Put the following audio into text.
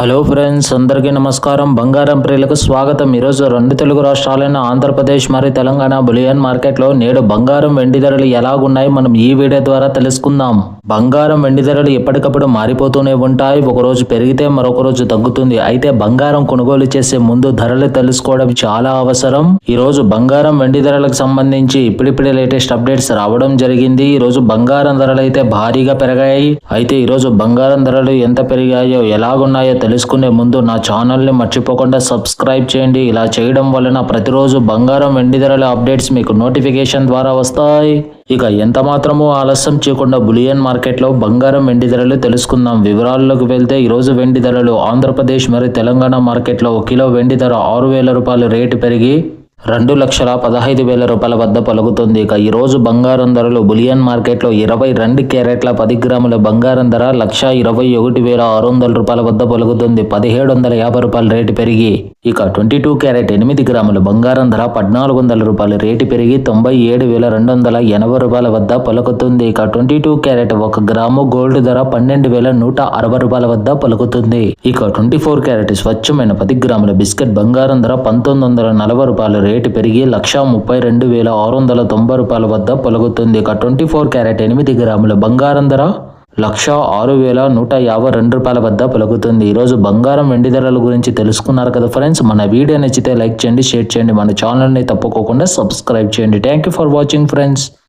Hello friends అందరికీ నమస్కారం. బంగారం ప్రియులకు స్వాగతం. ఈరోజు రెండు తెలుగు రాష్ట్రాలైన ఆంధ్రప్రదేశ్ మరియు తెలంగాణ బులియన్ మార్కెట్లో నేడు బంగారం వెండి ధరలు ఎలాగున్నాయి మనం ఈ వీడియో ద్వారా తెలుసుకుందాం. బంగారం వెండి ధరలు ఎప్పటికప్పుడు మారిపోతూనే ఉంటాయి. ఒకరోజు పెరిగితే మరొక రోజు తగ్గుతుంది. అయితే బంగారం కొనుగోలు చేసే ముందు ధరలు తెలుసుకోవడం చాలా అవసరం. ఈ రోజు బంగారం వెండి ధరలకు సంబంధించి ఇప్పుడిప్పుడే లేటెస్ట్ అప్డేట్స్ రావడం జరిగింది. ఈ రోజు బంగారం ధరలు అయితే భారీగా పెరిగాయి. అయితే ఈ రోజు బంగారం ధరలు ఎంత పెరిగాయో ఎలాగున్నాయో తెలుసుకునే ముందు నా ఛానల్ని మర్చిపోకుండా సబ్స్క్రైబ్ చేయండి. ఇలా చేయడం వలన ప్రతిరోజు బంగారం వెండి ధరల అప్డేట్స్ మీకు నోటిఫికేషన్ ద్వారా వస్తాయి. ఇక ఎంత మాత్రమూ ఆలస్యం చేయకుండా బులియన్ మార్కెట్లో బంగారం వెండి ధరలు తెలుసుకుందాం. వివరాల్లోకి వెళ్తే ఈరోజు వెండి ధరలు ఆంధ్రప్రదేశ్ మరియు తెలంగాణ మార్కెట్లో ఒక కిలో వెండి ధర ఆరు వేల రూపాయలు రేటు పెరిగి రెండు లక్షల పదహైదు వేల రూపాయల వద్ద పలుకుతుంది. ఇక ఈరోజు బంగారం ధరలు బులియన్ మార్కెట్లో ఇరవై రెండు క్యారెట్ల పది గ్రాముల బంగారం ధర లక్ష ఇరవై ఒకటి వేల ఆరు వందల రూపాయల వద్ద పలుకుతుంది. పదిహేడు వందల యాభై రూపాయల రేటు పెరిగి ఇక ట్వంటీ టూ క్యారెట్ ఎనిమిది గ్రాముల బంగారం ధర పద్నాలుగు వందల రూపాయల రేటు పెరిగి తొంభై ఏడు వేల రెండు వందల ఎనభై రూపాయల వద్ద పలుకుతుంది. ఇక ట్వంటీ టూ క్యారెట్ ఒక గ్రాము గోల్డ్ ధర పన్నెండు వేల నూట అరవై రూపాయల వద్ద పలుకుతుంది. ఇక ట్వంటీ ఫోర్ క్యారెట్ స్వచ్ఛమైన పది గ్రాముల బిస్కెట్ బంగారం ధర పంతొమ్మిది వందల నలభై రూపాయలు రేటు పెరిగి లక్షా ముప్పై రెండు వేల ఆరు వందల తొంభై రూపాయల వద్ద పలుకుతుంది. ఇక ట్వంటీ ఫోర్ క్యారెట్ ఎనిమిది గ్రాముల బంగారం ధర లక్ష ఆరు వేల నూట యాభై రెండు రూపాయల వద్ద పలుకుతుంది. ఈరోజు బంగారం వెండి ధరల గురించి తెలుసుకున్నారు కదా ఫ్రెండ్స్ మన వీడియో నచ్చితే లైక్ చేయండి షేర్ చేయండి. మన ఛానల్ని తప్పుకోకుండా సబ్స్క్రైబ్ చేయండి. Thank you for watching friends